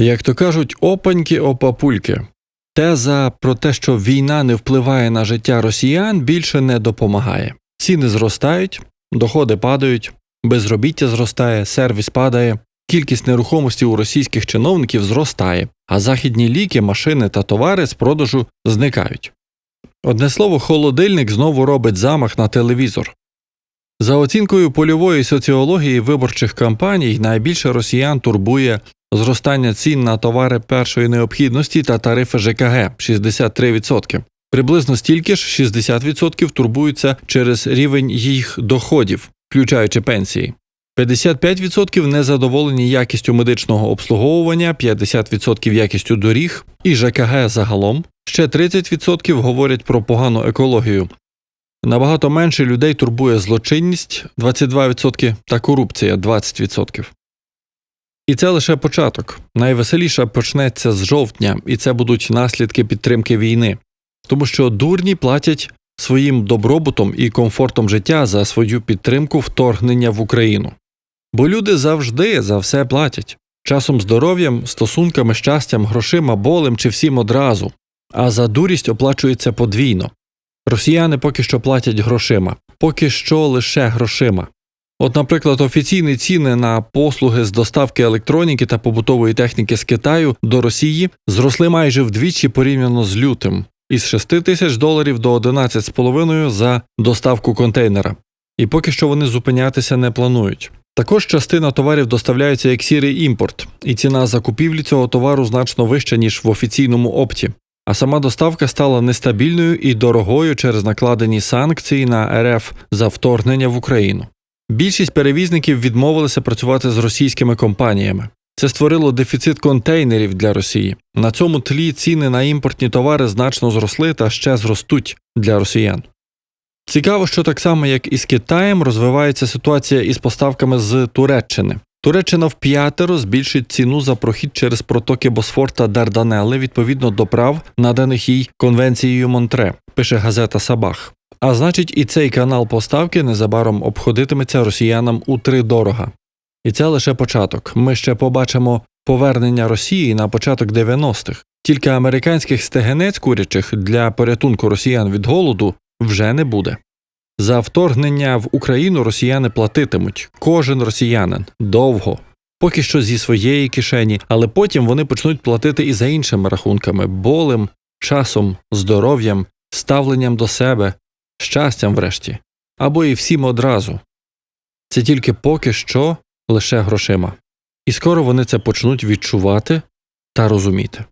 Як то кажуть, опаньки опапульки. Теза про те, що війна не впливає на життя росіян, більше не допомагає. Ціни зростають, доходи падають, безробіття зростає, сервіс падає, кількість нерухомості у російських чиновників зростає, а західні ліки, машини та товари з продажу зникають. Одне слово, холодильник знову робить замах на телевізор. За оцінкою польової соціології виборчих кампаній, найбільше росіян турбує зростання цін на товари першої необхідності та тарифи ЖКГ 63%. Приблизно стільки ж 60% турбуються через рівень їх доходів, включаючи пенсії. 55% незадоволені якістю медичного обслуговування, 50% якістю доріг і ЖКГ загалом. Ще 30% говорять про погану екологію. Набагато менше людей турбує злочинність 22% та корупція 20%. І це лише початок. Найвеселіше почнеться з жовтня, і це будуть наслідки підтримки війни, тому що дурні платять своїм добробутом і комфортом життя за свою підтримку вторгнення в Україну. Бо люди завжди за все платять часом здоров'ям, стосунками, щастям, грошима, болем чи всім одразу, а за дурість оплачується подвійно. Росіяни поки що платять грошима, поки що лише грошима. От, наприклад, офіційні ціни на послуги з доставки електроніки та побутової техніки з Китаю до Росії зросли майже вдвічі порівняно з лютим із 6 тисяч доларів до 11,5 за доставку контейнера. І поки що вони зупинятися не планують. Також частина товарів доставляється як сірий імпорт, і ціна закупівлі цього товару значно вища, ніж в офіційному опті. А сама доставка стала нестабільною і дорогою через накладені санкції на РФ за вторгнення в Україну. Більшість перевізників відмовилися працювати з російськими компаніями. Це створило дефіцит контейнерів для Росії. На цьому тлі ціни на імпортні товари значно зросли та ще зростуть для росіян. Цікаво, що так само, як і з Китаєм, розвивається ситуація із поставками з Туреччини. Туреччина вп'ятеро збільшить ціну за прохід через протоки Босфор та Дарданели відповідно до прав, наданих їй конвенцією Монтре, пише газета Сабах. А значить, і цей канал поставки незабаром обходитиметься росіянам у три дорога. І це лише початок. Ми ще побачимо повернення Росії на початок 90-х. Тільки американських стегенець курячих для порятунку росіян від голоду вже не буде. За вторгнення в Україну росіяни платитимуть кожен росіянин довго, поки що зі своєї кишені, але потім вони почнуть платити і за іншими рахунками болем, часом, здоров'ям, ставленням до себе, щастям врешті, або і всім одразу. Це тільки поки що лише грошима. І скоро вони це почнуть відчувати та розуміти.